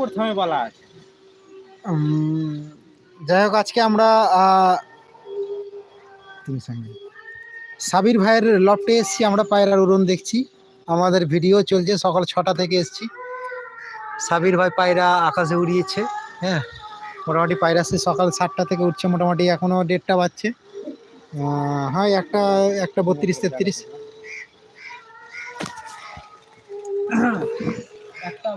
প্রথমে বলা আছে। যাই হোক, আজকে আমরা সাবির ভাইয়ের লফটে এসছি, আমরা পায়রার উড়ন দেখছি। আমাদের ভিডিও চলছে, সকাল ছটা থেকে এসছি। সাবির ভাই পায়রা আকাশে উড়িয়েছে হ্যাঁ। মোটামুটি পায়রা সে সকাল সাতটা থেকে উঠছে, মোটামুটি এখনও দেড়টা বাজছে। হয় একটা একটা বত্রিশ তেত্রিশ। একটা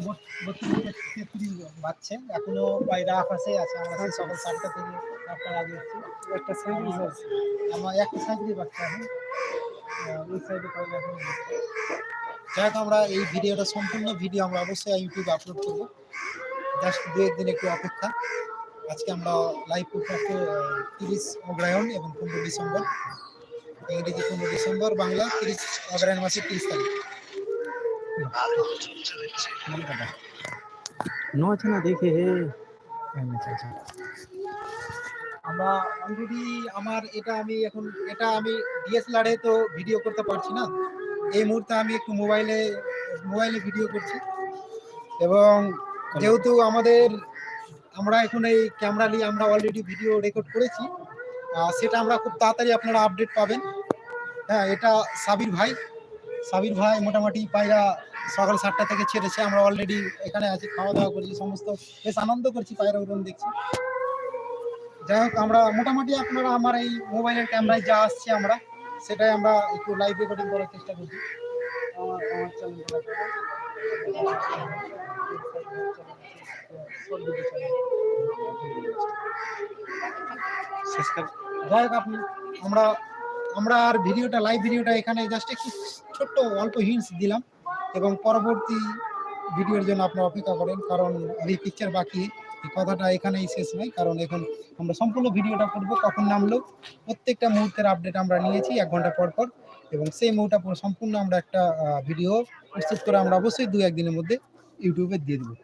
বত্রিশ তেত্রিশ বাজছে এখনও পায়রা আকাশে আছে আমরা সেই সকাল সাতটা থেকে আটটার আগে একটা সাইকেল আছে। আমার একটা সাইকেলই বাচ্চা এখন। ওই সাইডে পায়রা এখন যাই হোক, আমরা এই ভিডিওটা সম্পূর্ণ ভিডিও আমরা অবশ্যই ইউটিউবে আপলোড করব। জাস্ট দু একদিন একটু অপেক্ষা। আজকে আমরা লাইভ করতে তিরিশ অগ্রায়ণ এবং পনেরো ডিসেম্বর। ইংরেজি পনেরো ডিসেম্বর বাংলা, তিরিশ অগ্রায়ণ মাসের তিরিশ তারিখ। নয় না দেখে আমরা অলরেডি আমার এটা আমি এখন, এটা আমি ডিএসএলআর তো ভিডিও করতে পারছি না। এই মুহূর্তে আমি একটু মোবাইলে মোবাইলে ভিডিও করছি। এবং যেহেতু আমাদের, আমরা এখন এই ক্যামেরা নিয়ে আমরা অলরেডি ভিডিও রেকর্ড করেছি সেটা আমরা খুব তাড়াতাড়ি আপনারা আপডেট পাবেন। হ্যাঁ এটা সাবির ভাই। সাবির ভাই মোটামুটি পায়রা সকাল সাতটা থেকে ছেড়েছে, আমরা অলরেডি এখানে আছি খাওয়া দাওয়া করছি, সমস্ত বেশ আনন্দ করছি পায়রা উড়ন দেখছি। যাই হোক, আমরা মোটামুটি আপনারা আমার এই মোবাইলের ক্যামেরায় যা আসছে আমরা, সেটাই আমরা একটু লাইভ রেকর্ডিং করার চেষ্টা করছি। যাই হোক, আপনি আমরা আমরা আর ভিডিওটা লাইভ ভিডিওটা এখানে জাস্ট একটু ছোট্ট অল্প হিন্টস দিলাম এবং পরবর্তী ভিডিওর জন্য আপনারা অপেক্ষা করেন, কারণ এই পিকচার বাকি, এই কথাটা এখানেই শেষ নয়, কারণ এখন আমরা সম্পূর্ণ ভিডিওটা করব, কখন নামলো, প্রত্যেকটা মুহূর্তের আপডেট আমরা নিয়েছি এক ঘণ্টা পর পর, এবং সেই মুহূর্তটা পুরো সম্পূর্ণ আমরা একটা ভিডিও প্রস্তুত করে আমরা অবশ্যই দু একদিনের মধ্যে ইউটিউবে দিয়ে দেবো।